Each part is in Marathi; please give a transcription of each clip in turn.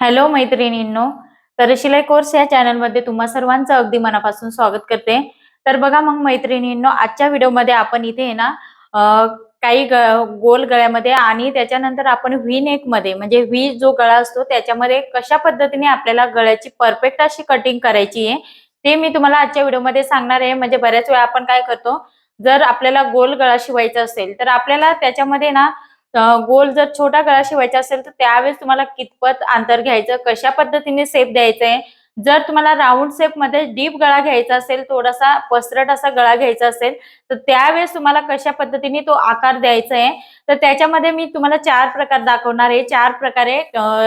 हॅलो मैत्रिणींनो तर शिलाई कोर्स या चॅनलमध्ये तुम्हा सर्वांचं अगदी मनापासून स्वागत करते. तर बघा मग मैत्रिणींनो आजच्या व्हिडिओमध्ये आपण इथे आहे ना काही ग- गोल गळ्यामध्ये आणि त्याच्यानंतर आपण व्ही नेकमध्ये म्हणजे व्ही जो गळा असतो त्याच्यामध्ये कशा पद्धतीने आपल्याला गळ्याची परफेक्ट अशी कटिंग करायची आहे ते मी तुम्हाला आजच्या व्हिडिओमध्ये सांगणार आहे. म्हणजे बऱ्याच वेळा आपण काय करतो जर आपल्याला गोल गळा शिवायचा असेल तर आपल्याला त्याच्यामध्ये ना गोल जर छोटा गळा शिवायचा असेल तर त्यावेळेस तुम्हाला कितपत अंतर घ्यायचं? कशा पद्धतीने सेप द्यायचं आहे जर तुम्हाला राऊंड शेपमध्ये डीप गळा घ्यायचा असेल थोडासा पसरट असा गळा घ्यायचा असेल तर त्यावेळेस तुम्हाला कशा पद्धतीने तो आकार द्यायचा आहे तर त्याच्यामध्ये मी तुम्हाला चार प्रकार दाखवणार आहे. चार प्रकारे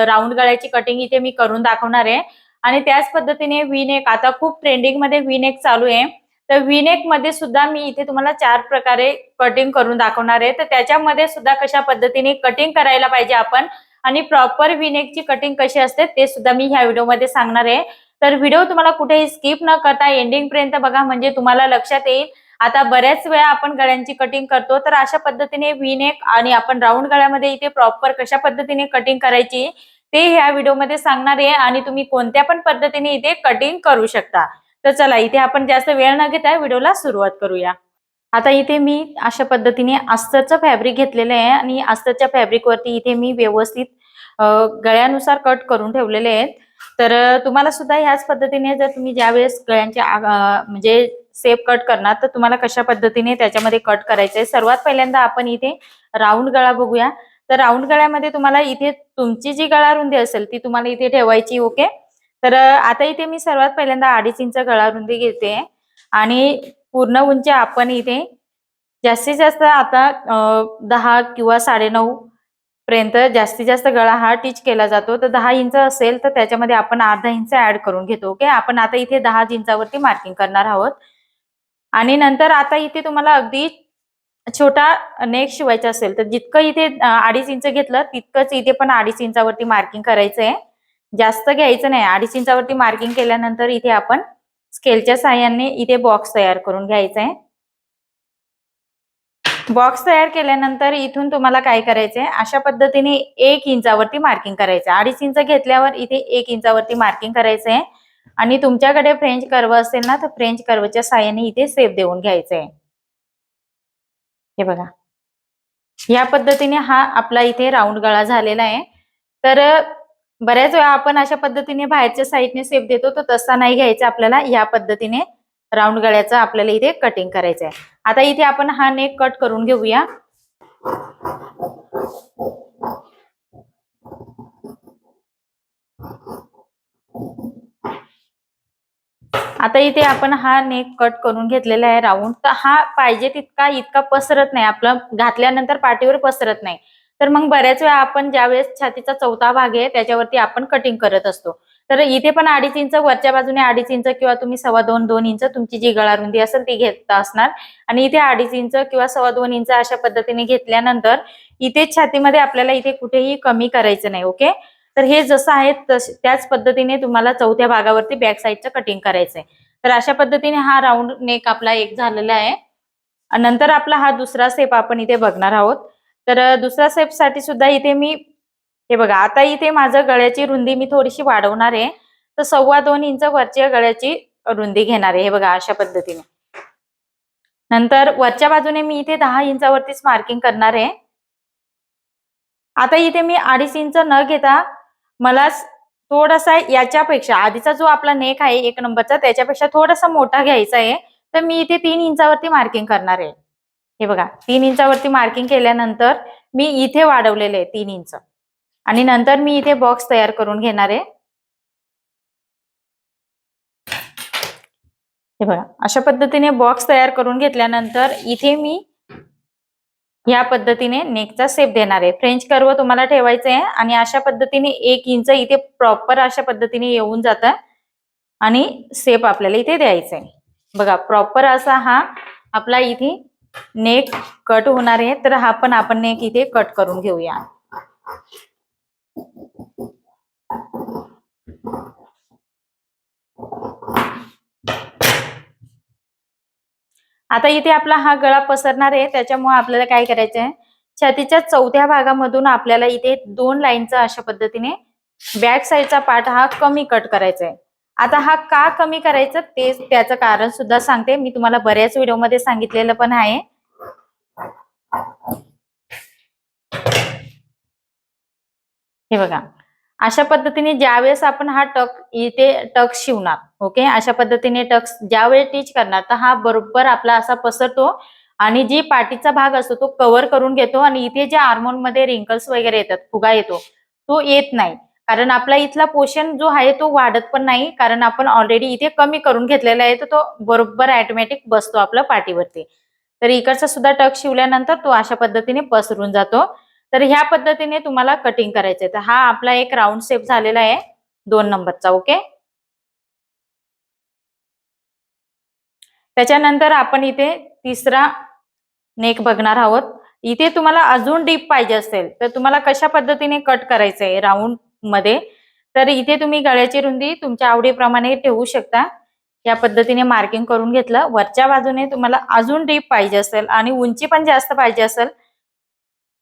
राऊंड गळ्याची कटिंग इथे मी करून दाखवणार आहे. आणि त्याच पद्धतीने वी नेक आता खूप ट्रेंडिंगमध्ये वी नेक चालू आहे. तर विनेकमध्ये सुद्धा मी इथे तुम्हाला चार प्रकारे कटिंग करून दाखवणार आहे. तर त्याच्यामध्ये सुद्धा कशा पद्धतीने कटिंग करायला पाहिजे आपण आणि प्रॉपर ची कटिंग कशी असते ते सुद्धा मी ह्या व्हिडिओमध्ये सांगणार आहे. तर व्हिडिओ तुम्हाला कुठेही स्किप न करता एंडिंग पर्यंत बघा म्हणजे तुम्हाला लक्षात येईल. आता बऱ्याच वेळा आपण गळ्यांची कटिंग करतो तर अशा पद्धतीने विनेक आणि आपण राऊंड गळ्यामध्ये इथे प्रॉपर कशा पद्धतीने कटिंग करायची ते ह्या व्हिडिओमध्ये सांगणार आहे. आणि तुम्ही कोणत्या पण पद्धतीने इथे कटिंग करू शकता. तर चला इथे आपण जास्त वेळ न घेता व्हिडिओला सुरुवात करूया. आता इथे मी अशा पद्धतीने अस्तरचं फॅब्रिक घेतलेलं आहे आणि अस्तरच्या फॅब्रिकवरती इथे मी व्यवस्थित गळ्यानुसार कट करून ठेवलेले आहेत. तर तुम्हाला सुद्धा ह्याच पद्धतीने जर तुम्ही ज्यावेळेस गळ्यांचे आग- म्हणजे सेप कट करणार तर तुम्हाला कशा पद्धतीने त्याच्यामध्ये कट करायचं आहे? सर्वात पहिल्यांदा आपण इथे राऊंड गळा बघूया. तर राऊंड गळ्यामध्ये तुम्हाला इथे तुमची जी गळा रुंदी असेल ती तुम्हाला इथे ठेवायची ओके तर आता इथे मी सर्वात पहिल्यांदा अडीच इंच गळा रुंदी घेते आणि पूर्ण उंची आपण इथे जास्तीत जास्त आता दहा किंवा साडेनऊ पर्यंत जास्तीत जास्त गळा हा टीच केला जातो. तर दहा इंच असेल तर त्याच्यामध्ये आपण अर्धा इंच ऍड करून घेतो ओके? आपण आता इथे दहा इंचावरती मार्किंग करणार आहोत. आणि नंतर आता इथे तुम्हाला अगदी छोटा नेक शिवायचा असेल तर जितकं इथे अडीच इंच घेतलं तितकंच इथे पण अडीच इंचावरती मार्किंग करायचं आहे जास्त घ्यायचं नाही. अडीच इंचावरती मार्किंग केल्यानंतर इथे आपण स्केलच्या साह्याने इथे बॉक्स तयार करून घ्यायचा आहे बॉक्स तयार केल्यानंतर इथून तुम्हाला काय करायचंय? अशा पद्धतीने एक इंचावरती मार्किंग करायचं अडीच इंच घेतल्यावर इथे एक इंचावरती मार्किंग करायचं आहे आणि तुमच्याकडे फ्रेंच कर्व असेल ना तर फ्रेंच कर्वच्या साह्याने इथे सेप देऊन घ्यायचंय. हे बघा. या पद्धतीने हा आपला इथे राऊंड गळा झालेला आहे. तर बऱ्याच वेळा आपण अशा पद्धतीने बाहेरच्या साईडने सेप देतो तर तसा नाही घ्यायचा आपल्याला. या पद्धतीने राऊंड गळ्याचं आपल्याला इथे कटिंग करायचं आहे आता इथे आपण हा नेक कट करून घेऊया. आता इथे आपण हा नेक कट करून घेतलेला आहे राऊंड तर हा पाहिजे तितका इतका पसरत नाही. आपला घातल्यानंतर पाठीवर पसरत नाही. तर मग बऱ्याच वेळा आपण ज्यावेळेस छातीचा चौथा भाग आहे त्याच्यावरती आपण कटिंग करत असतो. तर इथे पण अडीच इंच वरच्या बाजूने अडीच इंच किंवा तुम्ही सव्वा दोन दोन इंच तुमची जी गळा रुंदी असेल ती घेता असणार. आणि इथे अडीच इंच किंवा सव्वा दोन इंच अशा पद्धतीने घेतल्यानंतर इथे छातीमध्ये आपल्याला इथे कुठेही कमी करायचं नाही ओके तर हे जसं आहे तस त्याच पद्धतीने तुम्हाला चौथ्या भागावरती बॅक साईडचं कटिंग करायचंय तर अशा पद्धतीने हा राऊंड नेक आपला एक झालेला आहे. नंतर आपला हा दुसरा सेप आपण इथे बघणार आहोत. तर दुसऱ्या सेपसाठी सुद्धा इथे मी हे बघा आता इथे माझं गळ्याची रुंदी मी थोडीशी वाढवणार आहे. तर सव्वा दोन इंच वरच्या गळ्याची रुंदी घेणार आहे. हे बघा अशा पद्धतीने. नंतर वरच्या बाजूने मी इथे दहा इंचावरतीच मार्किंग करणार आहे. आता इथे मी अडीच इंच न घेता मला थोडासा याच्यापेक्षा आधीचा जो आपला नेक आहे एक नंबरचा त्याच्यापेक्षा थोडासा मोठा घ्यायचा आहे. तर मी इथे तीन इंचावरती मार्किंग करणार आहे. हे बघा तीन इंचावरती मार्किंग केल्यानंतर मी इथे वाढवलेले आहे तीन इंच. आणि नंतर मी इथे बॉक्स तयार करून घेणार आहे. हे बघा अशा पद्धतीने बॉक्स तयार करून घेतल्यानंतर इथे मी या पद्धतीने नेकचा सेप देणार आहे. फ्रेंच कर्व तुम्हाला ठेवायचं आहे आणि अशा पद्धतीने एक इंच इथे प्रॉपर अशा पद्धतीने येऊन जातं आणि सेप आपल्याला इथे द्यायचा आहे. बघा प्रॉपर असा हा आपला इथे नेक कट होणार आहे तर हा पण आपण नेक इथे कट करून घेऊया. आता इथे आपला हा गळा पसरणार आहे त्याच्यामुळे आपल्याला काय करायचं आहे छातीच्या चौथ्या भागामधून आपल्याला इथे दोन लाईनचा अशा पद्धतीने बॅक साईडचा पार्ट हा कमी कट करायचा आहे. आता हा का कमी करायचा ते त्याचं कारण सुद्धा सांगते. मी तुम्हाला बऱ्याच व्हिडिओमध्ये सांगितलेलं पण आहे. हे बघा. अशा पद्धतीने ज्यावेळेस आपण हा टक इथे टक शिवणार ओके? अशा पद्धतीने टक ज्यावेळेस टीच करणार तर हा बरोबर आपला असा पसरतो आणि जी पाठीचा भाग असतो तो कव्हर करून घेतो आणि इथे जे हार्मोनमध्ये रिंकल्स वगैरे येतात फुगा येतो तो येत नाही. कारण आपला इथला पोषण जो आहे तो वाढत पण नाही कारण आपण ऑलरेडी इथे कमी करून घेतलेला आहे तर तो बरोबर ऍटोमॅटिक बसतो आपल्या पाठीवरती. तर इकडचा सुद्धा टक शिवल्यानंतर तो अशा पद्धतीने पसरून जातो. तर ह्या पद्धतीने तुम्हाला कटिंग करायचंय. तर हा आपला एक राऊंड शेप झालेला आहे. दोन नंबरचा ओके त्याच्यानंतर आपण इथे तिसरा नेक बघणार आहोत. इथे तुम्हाला अजून डीप पाहिजे असेल तर तुम्हाला कशा पद्धतीने कट करायचंय? राऊंड मध्ये. तर इथे तुम्ही गळ्याची रुंदी तुमच्या आवडीप्रमाणे ठेवू शकता. या पद्धतीने मार्किंग करून घेतलं. वरच्या बाजूने तुम्हाला अजून डीप पाहिजे असेल आणि उंची पण जास्त पाहिजे असेल.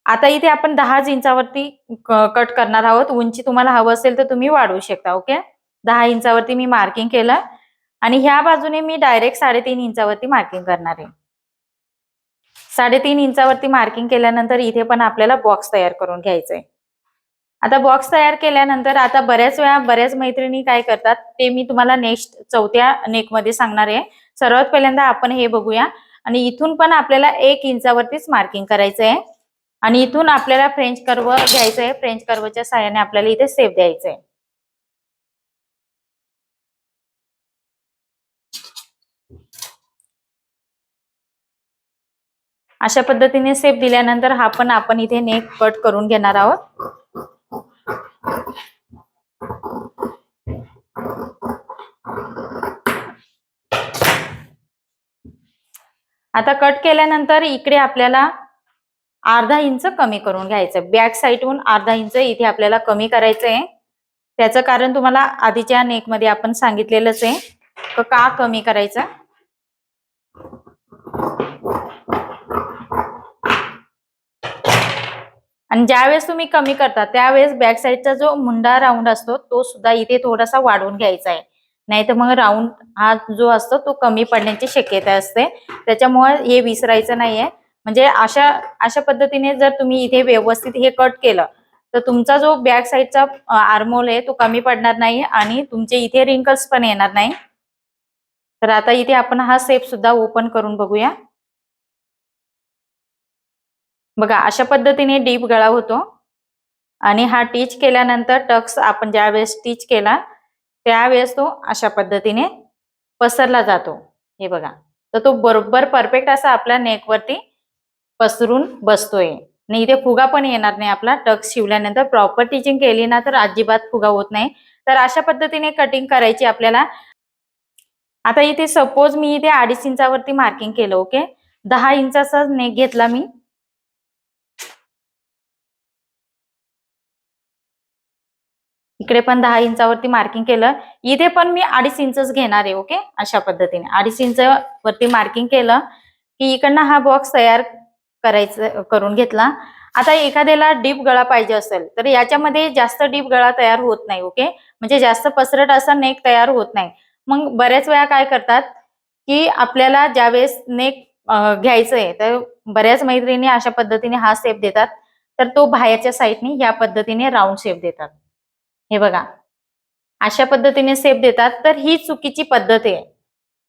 आता इथे आपण दहाच इंचावरती कट करणार आहोत. उंची तुम्हाला हवं असेल तर तुम्ही वाढवू शकता ओके दहा इंचावरती मी मार्किंग केलं. आणि ह्या बाजूने मी डायरेक्ट साडेतीन इंचावरती मार्किंग करणार आहे. साडेतीन इंचावरती मार्किंग केल्यानंतर इथे पण आपल्याला बॉक्स तयार करून घ्यायचंय. आता बॉक्स तयार केल्यानंतर आता बऱ्याच वेळा बऱ्याच मैत्रिणी काय करतात ते मी तुम्हाला नेक्स्ट चौथ्या नेकमध्ये सांगणार आहे. सर्वात पहिल्यांदा आपण हे बघूया. आणि इथून पण आपल्याला एक इंचावरतीच मार्किंग करायचं आहे. आणि इथून आपल्याला फ्रेंच कर्व घ्यायचं आहे. फ्रेंच कर्वच्या सहाय्याने आपल्याला इथे सेफ द्यायचं आहे. अशा पद्धतीने सेप दिल्यानंतर हा पण आपण इथे नेक कट करून घेणार आहोत. आता कट केल्यानंतर इकडे आपल्याला अर्धा इंच कमी करून घ्यायचं बॅक साईडहून अर्धा इंच इथे आपल्याला कमी करायचं आहे त्याचं कारण तुम्हाला आधीच्या नेकमध्ये आपण सांगितलेलंच आहे. का कमी करायचं? आणि ज्यावेळेस तुम्ही कमी करता त्यावेळेस बॅक साईडचा जो मुंडा राऊंड असतो तो सुद्धा इथे थोडासा वाढवून घ्यायचा आहे. नाही तर मग राऊंड हा जो असतो तो कमी पडण्याची शक्यता असते. त्याच्यामुळे हे विसरायचं नाहीये. म्हणजे अशा अशा पद्धतीने जर तुम्ही इथे व्यवस्थित हे कट केलं तर तुमचा जो बॅक साईडचा आर्मोल आहे तो कमी पडणार नाही आणि तुमचे इथे रिंकल्स पण येणार नाही. तर आता इथे आपण हा सेप सुद्धा ओपन करून बघूया. बघा अशा पद्धतीने डीप गळा होतो. आणि हा टीच केल्यानंतर टक्स आपण ज्या वेळेस टीच केला त्यावेळेस तो अशा पद्धतीने पसरला जातो. हे बघा. तर तो बरोबर परफेक्ट असा आपल्या नेकवरती पसरून बसतोय. आणि इथे फुगा पण येणार नाही आपला. टक्स शिवल्यानंतर प्रॉपर टीचिंग केली ना तर अजिबात फुगा होत नाही. तर अशा पद्धतीने कटिंग करायची आपल्याला. आता इथे सपोज मी इथे अडीच इंचावरती मार्किंग केलं ओके दहा इंचाचा नेक घेतला मी. इकडे पण दहा इंचावरती मार्किंग केलं. इथे पण मी अडीच इंचच घेणार आहे ओके अशा पद्धतीने. अडीच इंच वरती मार्किंग केलं की इकडनं हा बॉक्स तयार करायचं करून घेतला. आता एखाद्याला डीप गळा पाहिजे असेल तर याच्यामध्ये जास्त डीप गळा तयार होत नाही ओके म्हणजे जास्त पसरट असा नेक तयार होत नाही. मग बऱ्याच वेळा काय करतात की आपल्याला ज्यावेळेस नेक घ्यायचंय तर बऱ्याच मैत्रिणी अशा पद्धतीने हा शेप देतात. तर तो बाहेरच्या साईडने या पद्धतीने राऊंड शेप देतात. हे बघा. अशा पद्धतीने सेप देतात. तर ही चुकीची पद्धत आहे.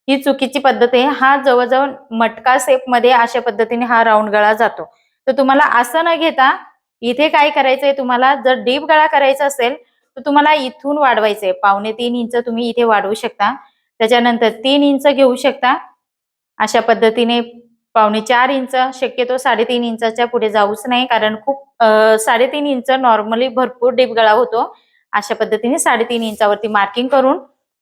ही चुकीची पद्धत आहे. हा जवळजवळ मटका सेपमध्ये अशा पद्धतीने हा राऊंड गळा जातो. तर तुम्हाला असं न घेता इथे काय करायचंय? तुम्हाला जर डीप गळा करायचा असेल तर तुम्हाला इथून वाढवायचंय. पावणे तीन इंच तुम्ही इथे वाढवू शकता. त्याच्यानंतर तीन इंच घेऊ शकता. अशा पद्धतीने पावणे चार इंच शक्यतो साडेतीन इंचाच्या पुढे जाऊच नाही कारण खूप साडेतीन इंच नॉर्मली भरपूर डीप गळा होतो. अशा पद्धतीने साडेतीन इंचावरती मार्किंग करून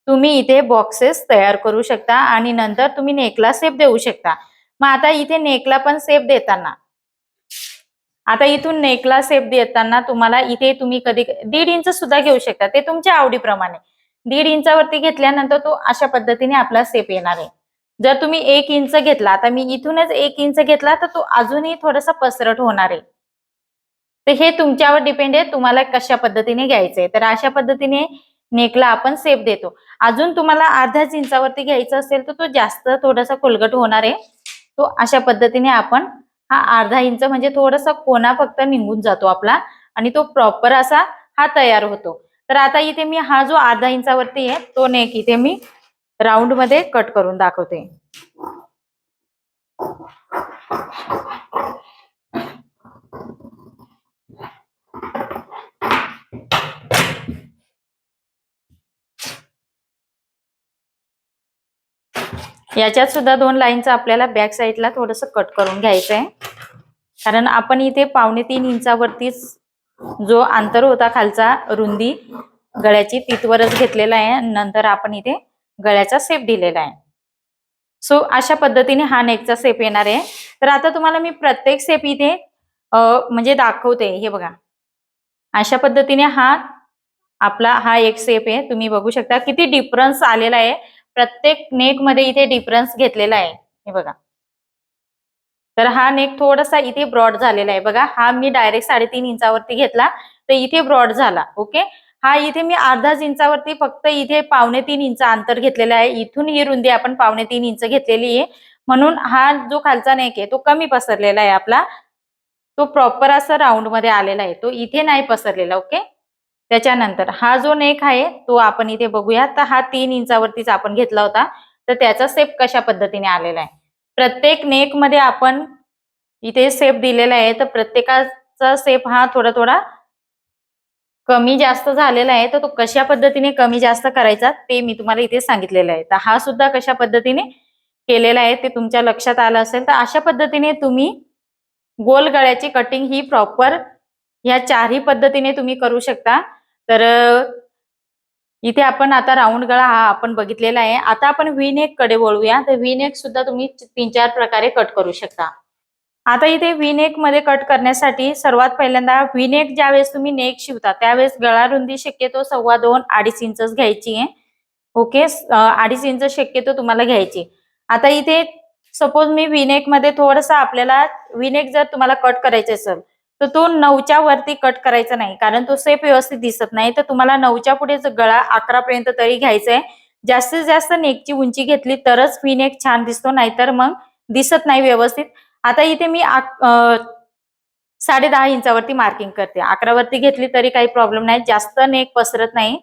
तुम्ही इथे बॉक्सेस तयार करू शकता आणि नंतर तुम्ही नेकला सेप देऊ शकता. मग आता इथे नेकला पण सेप देताना. आता इथून नेकला सेप देताना तुम्हाला इथे तुम्ही कधी दीड इंच सुद्धा घेऊ शकता. ते तुमच्या आवडीप्रमाणे. दीड इंचावरती घेतल्यानंतर तो अशा पद्धतीने आपला सेप येणार आहे. जर तुम्ही एक इंच घेतला आता मी इथूनच एक इंच घेतला तर तो अजूनही थोडासा पसरट होणार आहे. तर हे तुमच्यावर डिपेंड आहे तुम्हाला कशा पद्धतीने घ्यायचंय. तर अशा पद्धतीने नेकला आपण सेप देतो. अजून तुम्हाला अर्ध्याच इंचावरती घ्यायचा असेल तर तो जास्त थोडासा खोलगट होणार आहे. तो अशा पद्धतीने आपण हा अर्धा इंच म्हणजे थोडासा कोणा फक्त निघून जातो आपला आणि तो प्रॉपर असा हा तयार होतो. तर आता इथे मी हा जो अर्धा इंचावरती आहे तो नेक इथे मी राऊंडमध्ये कट करून दाखवते. याच्यात सुद्धा दोन लाईनचं आपल्याला बॅक साईडला थोडस कट करून घ्यायचं आहे कारण आपण इथे पावणे तीन इंचावरतीच जो अंतर होता खालचा रुंदी गळ्याची तिथवरच घेतलेला आहे नंतर आपण इथे गळ्याचा सेप दिलेला आहे. सो अशा पद्धतीने हा नेकचा सेप येणार आहे. तर आता तुम्हाला मी प्रत्येक सेप इथे म्हणजे दाखवते. हे बघा. अशा पद्धतीने हा आपला हा एक सेप आहे. तुम्ही बघू शकता किती डिफरन्स आलेला आहे. प्रत्येक नेकमध्ये इथे डिफरन्स घेतलेला आहे. हे बघा. तर हा नेक थोडासा इथे ब्रॉड झालेला आहे. बघा हा मी डायरेक्ट साडेतीन इंचावरती घेतला तर इथे ब्रॉड झाला. ओके हा इथे मी अर्धाच इंचावरती फक्त इथे पावणे तीन इंच अंतर घेतलेलं आहे. इथून ही रुंदी आपण पावणे तीन इंच घेतलेली आहे. म्हणून हा जो खालचा नेक आहे तो कमी पसरलेला आहे आपला. तो प्रॉपर असा राऊंडमध्ये आलेला आहे. तो इथे नाही पसरलेला ओके त्याच्यानंतर हा जो नेक आहे तो आपण इथे बघूया. तर हा तीन इंचावरतीच आपण घेतला होता. तर त्याचा सेप कशा पद्धतीने आलेला आहे? प्रत्येक नेकमध्ये आपण इथे सेप दिलेला आहे. तर प्रत्येकाचा सेप हा थोडा थोडा कमी जास्त झालेला आहे. तर तो कशा पद्धतीने कमी जास्त करायचा ते मी तुम्हाला इथे सांगितलेलं आहे. तर हा सुद्धा कशा पद्धतीने केलेला आहे ते तुमच्या लक्षात आलं असेल. तर अशा पद्धतीने तुम्ही गोल गळ्याची कटिंग ही प्रॉपर या चारही पद्धतीने तुम्ही करू शकता. तर इथे आपण आता राऊंड गळा हा आपण बघितलेला आहे. आता आपण व्ही नेककडे वळूया. तर व्ही नेक सुद्धा तुम्ही तीन चार प्रकारे कट करू शकता. आता इथे व्ही नेकमध्ये कट करण्यासाठी सर्वात पहिल्यांदा व्ही नेक ज्यावेळेस तुम्ही नेक शिवता त्यावेळेस गळा रुंदी शक्यतो सव्वा दोन अडीच इंचच घ्यायची आहे. ओके अडीच इंच शक्यतो तुम्हाला घ्यायची आता इथे सपोज मी विनेकमध्ये थोडस आपल्याला विनेक जर तुम्हाला कट करायचे असेल तर तो नऊच्या वरती कट करायचा नाही कारण तो सेप व्यवस्थित दिसत नाही. तर तुम्हाला नऊच्या पुढे गळा अकरा पर्यंत तरी घ्यायचा आहे. जास्तीत जास्त नेकची उंची घेतली तरच विनेक छान दिसतो नाहीतर मग दिसत नाही व्यवस्थित. आता इथे मी साडे दहा इंचावरती मार्किंग करते. अकरावरती घेतली तरी काही प्रॉब्लेम नाही जास्त नेक पसरत नाही.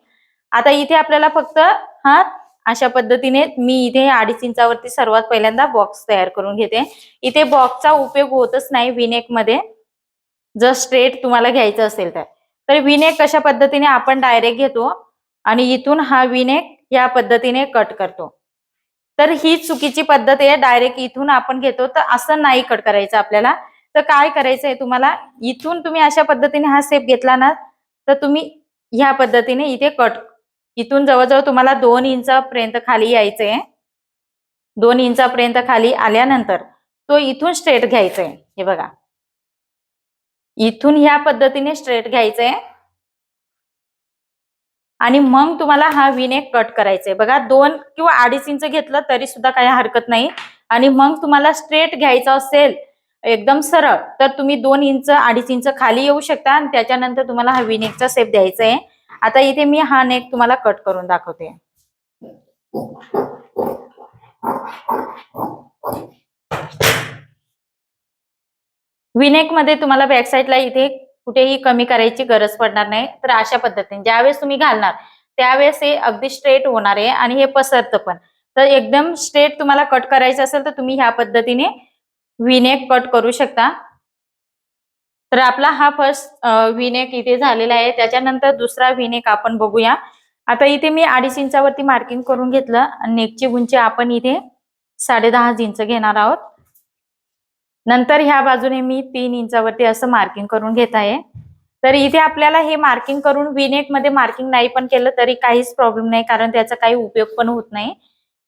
आता इथे आपल्याला फक्त हा अशा पद्धतीने मी इथे अडीच इंचावरती सर्वात पहिल्यांदा बॉक्स तयार करून घेते. इथे बॉक्सचा उपयोग होतच नाही विनेकमध्ये जर स्ट्रेट तुम्हाला घ्यायचं असेल तर. तर विनेक कशा पद्धतीने आपण डायरेक्ट घेतो आणि इथून हा विनेक या पद्धतीने कट करतो. तर ही चुकीची पद्धत आहे. डायरेक्ट इथून आपण घेतो. तर असं नाही कट करायचं आपल्याला. तर काय करायचं आहे तुम्हाला? इथून तुम्ही अशा पद्धतीने हा सेप घेतला ना तर तुम्ही ह्या पद्धतीने इथे कट इथून जवळजवळ तुम्हाला दोन इंचापर्यंत खाली यायचंय. दोन इंचापर्यंत खाली आल्यानंतर तो इथून स्ट्रेट घ्यायचंय. हे बघा. इथून ह्या पद्धतीने स्ट्रेट घ्यायचंय. आणि मग तुम्हाला हा विनेक कट करायचंय. बघा दोन किंवा अडीच इंच घेतलं तरी सुद्धा काही हरकत नाही. आणि मग तुम्हाला स्ट्रेट घ्यायचा असेल एकदम सरळ तर तुम्ही दोन इंच अडीच इंच खाली येऊ शकता. आणि त्याच्यानंतर तुम्हाला हा विनेकचा सेप द्यायचा आहे आता इथे मी हा नेक तुम्हाला कट करून दाखवते. विनेकमध्ये तुम्हाला बॅक साईडला इथे कुठेही कमी करायची गरज पडणार नाही. तर अशा पद्धतीने ज्यावेळेस तुम्ही घालणार त्यावेळेस हे अगदी स्ट्रेट होणार आहे आणि हे पसरतं पण. तर एकदम स्ट्रेट तुम्हाला कट करायचं असेल तर तुम्ही ह्या पद्धतीने विनेक कट करू शकता. तर आपला हा फर्स्ट विनेक इथे झालेला आहे. त्याच्यानंतर दुसरा विनेक आपण बघूया. आता इथे मी अडीच इंचावरती मार्किंग करून घेतलं. आणि नेकची उंची आपण इथे साडे दहा इंच घेणार आहोत. नंतर ह्या बाजूने मी तीन इंचावरती असं मार्किंग करून घेत आहे. तर इथे आपल्याला हे मार्किंग करून विनेकमध्ये मार्किंग नाही पण केलं तरी काहीच प्रॉब्लेम नाही. कारण त्याचा काही उपयोग पण होत नाही.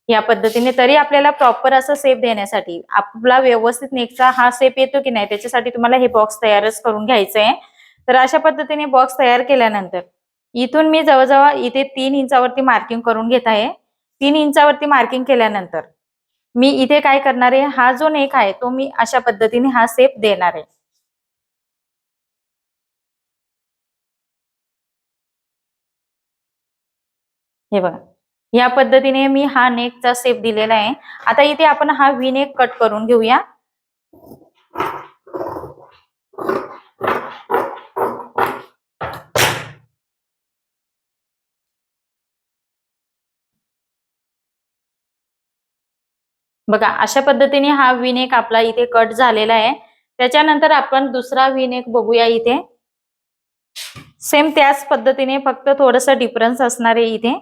या पद्धतीने तरी आपल्याला प्रॉपर असं सेप देण्यासाठी आपला व्यवस्थित नेकचा हा सेप येतो की नाही त्याच्यासाठी तुम्हाला हे बॉक्स तयारच करून घ्यायचं आहे तर अशा पद्धतीने बॉक्स तयार केल्यानंतर इथून मी जवळजवळ इथे तीन इंचावरती मार्किंग करून घेत आहे. तीन इंचावरती मार्किंग केल्यानंतर मी इथे काय करणार आहे हा जो नेक आहे तो मी अशा पद्धतीने हा सेप देणार आहे. हे बघा. या पद्धतीने मी हा नेकचा सेप दिलेला आहे. आता इथे आपण हा व्ही नेक कट करून घेऊया. बघा अशा पद्धतीने हा विनेक आपला इथे कट झालेला आहे. त्याच्यानंतर आपण दुसरा विनेक बघूया इथे. सेम त्याच पद्धतीने फक्त थोडस डिफरन्स असणार आहे इथे.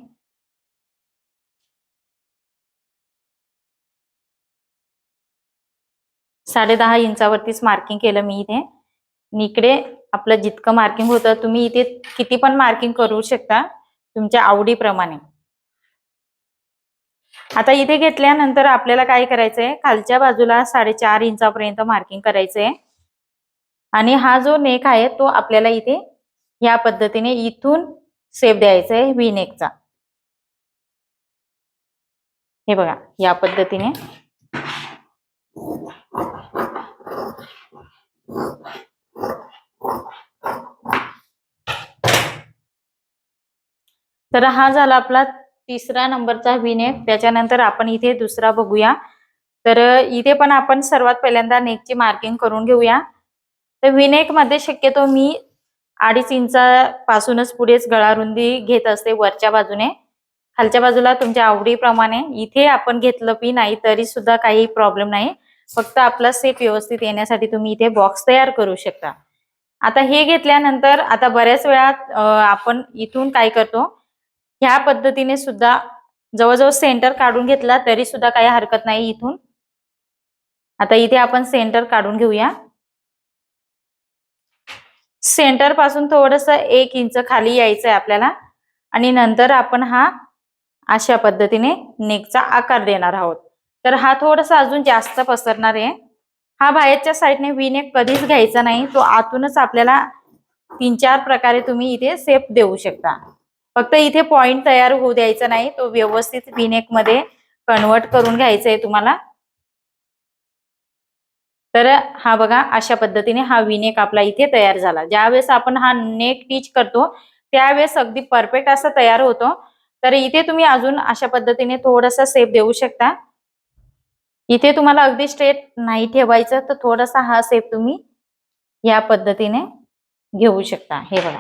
साडे दहा इंचावरतीच मार्किंग केलं मी इथे. आणि इकडे आपलं जितकं मार्किंग होतं तुम्ही इथे किती पण मार्किंग करू शकता तुमच्या आवडीप्रमाणे. आता इथे घेतल्यानंतर आपल्याला काय करायचंय? खालच्या बाजूला साडेचार इंचापर्यंत मार्किंग करायचंय. आणि हा जो नेक आहे तो आपल्याला इथे या पद्धतीने इथून सेप द्यायचा आहे व्ही नेकचा हे बघा या पद्धतीने. तर हा झाला आपला तिसरा नंबरचा विनेक त्याच्यानंतर आपण इथे दुसरा बघूया. तर इथे पण आपण सर्वात पहिल्यांदा नेकची मार्किंग करून घेऊया. तर विनेकमध्ये शक्यतो मी अडीच इंचापासूनच पुढेच गळा रुंदी घेत असते वरच्या बाजूने. खालच्या बाजूला तुमच्या आवडीप्रमाणे. इथे आपण घेतलं पी नाही तरी सुद्धा काही प्रॉब्लेम नाही. फक्त आपला सेप व्यवस्थित येण्यासाठी तुम्ही इथे बॉक्स तयार करू शकता. आता हे घेतल्यानंतर आता बऱ्याच वेळा आपण इथून काय करतो? ह्या पद्धतीने सुद्धा जवळजवळ सेंटर काढून घेतला तरी सुद्धा काही हरकत नाही इथून. आता इथे आपण सेंटर काढून घेऊया. सेंटरपासून थोडस एक इंच खाली यायचं आहे आपल्याला. आणि नंतर आपण हा अशा पद्धतीने नेकचा आकार देणार आहोत. तर हा थोडासा अजून जास्त पसरणार आहे. हा बाहेरच्या साईडने विनेक कधीच घ्यायचा नाही. तो आतूनच आपल्याला तीन चार प्रकारे तुम्ही इथे सेप देऊ शकता. फक्त इथे पॉइंट तयार होऊ द्यायचा नाही. तो व्यवस्थित विनेकमध्ये कन्वर्ट करून घ्यायचा आहे तुम्हाला. तर हा बघा अशा पद्धतीने हा विनेक आपला इथे तयार झाला. ज्यावेळेस आपण हा नेक टीच करतो त्यावेळेस अगदी परफेक्ट असा तयार होतो. तर इथे तुम्ही अजून अशा पद्धतीने थोडासा सेप देऊ शकता. इथे तुम्हाला अगदी स्ट्रेट नाही ठेवायचं तर थोडासा हा सेप तुम्ही या पद्धतीने घेऊ शकता. हे बघा.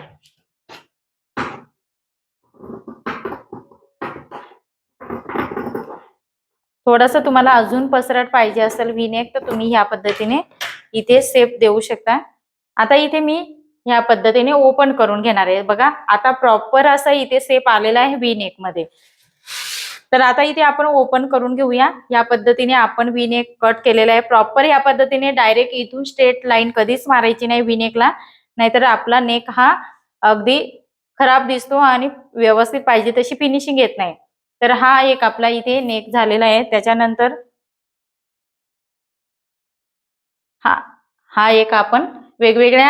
थोडासा तुम्हाला अजून पसरट पाहिजे असेल विनेक तर तुम्ही ह्या पद्धतीने इथे सेप देऊ शकता. आता इथे मी ह्या पद्धतीने ओपन करून घेणार आहे. बघा आता प्रॉपर असा इथे सेप आलेला आहे विनेकमध्ये तर आता इथे आपण ओपन करून घेऊया. या पद्धतीने आपण विनेक कट केलेला आहे. प्रॉपर या पद्धतीने डायरेक्ट इथून स्ट्रेट लाईन कधीच मारायची नाही विनेकला. नाहीतर आपला नेक हा अगदी खराब दिसतो आणि व्यवस्थित पाहिजे तशी फिनिशिंग येत नाही. तर हा एक आपला इथे नेक झालेला आहे. त्याच्यानंतर हा हा एक आपण वेगवेगळ्या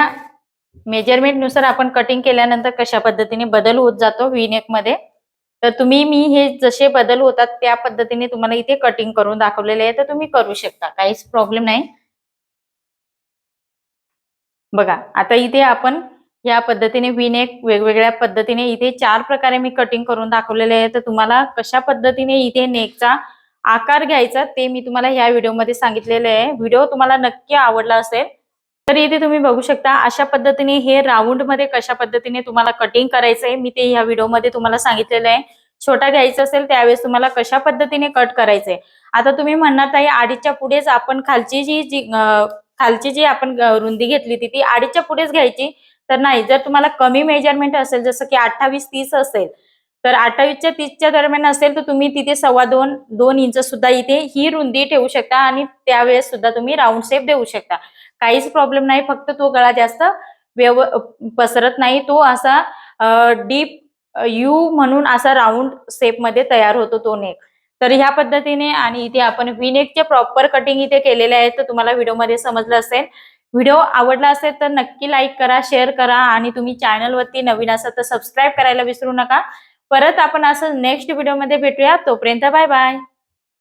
मेजरमेंटनुसार आपण कटिंग केल्यानंतर कशा पद्धतीने बदल होत जातो विनेकमध्ये. तर तुम्ही मी हे जसे बदल होतात त्या पद्धतीने तुम्हाला इथे कटिंग करून दाखवलेले आहे. तर तुम्ही करू शकता काहीच प्रॉब्लेम नाही. बघा आता इथे आपण या पद्धतीने विनेक वेगवेगळ्या पद्धतीने इथे चार प्रकारे मी कटिंग करून दाखवलेले आहे. तर तुम्हाला कशा पद्धतीने इथे नेकचा आकार घ्यायचा ते मी तुम्हाला ह्या व्हिडिओमध्ये सांगितलेले आहे. व्हिडिओ तुम्हाला नक्की आवडला असेल तर इथे तुम्ही बघू शकता अशा पद्धतीने हे राऊंडमध्ये कशा पद्धतीने तुम्हाला कटिंग करायचंय मी ते ह्या व्हिडिओमध्ये तुम्हाला सांगितलेलं आहे. छोटा घ्यायचा असेल त्यावेळेस तुम्हाला कशा पद्धतीने कट करायचंय. आता तुम्ही म्हणणार ताई अडीचच्या पुढेच आपण खालची जी जी खालची जी आपण रुंदी घेतली ती ती अडीचच्या पुढेच घ्यायची. तर नाही जर तुम्हाला कमी मेजरमेंट असेल जसं की अठ्ठावीस तीस असेल तर अठ्ठावीसच्या तीसच्या दरम्यान असेल तर तुम्ही तिथे सव्वा दोन दोन इंच सुद्धा इथे ही रुंदी ठेवू शकता आणि त्यावेळेस सुद्धा तुम्ही राऊंड शेप देऊ शकता. काहीच प्रॉब्लेम नाही फक्त तो गळा जास्त व्यव पसरत नाही तो असा डीप यू म्हणून असा राऊंड शेपमध्ये तयार होतो तो नेक तर ह्या पद्धतीने आणि इथे आपण विनेकचे प्रॉपर कटिंग इथे केलेले आहे तर तुम्हाला व्हिडिओमध्ये समजलं असेल. व्हिडिओ आवडला असेल तर नक्की लाईक करा शेअर करा आणि तुम्ही चॅनलवरती नवीन असाल तर सबस्क्राईब करायला विसरू नका. परत आपण असं नेक्स्ट व्हिडिओमध्ये भेटूया. तोपर्यंत बाय बाय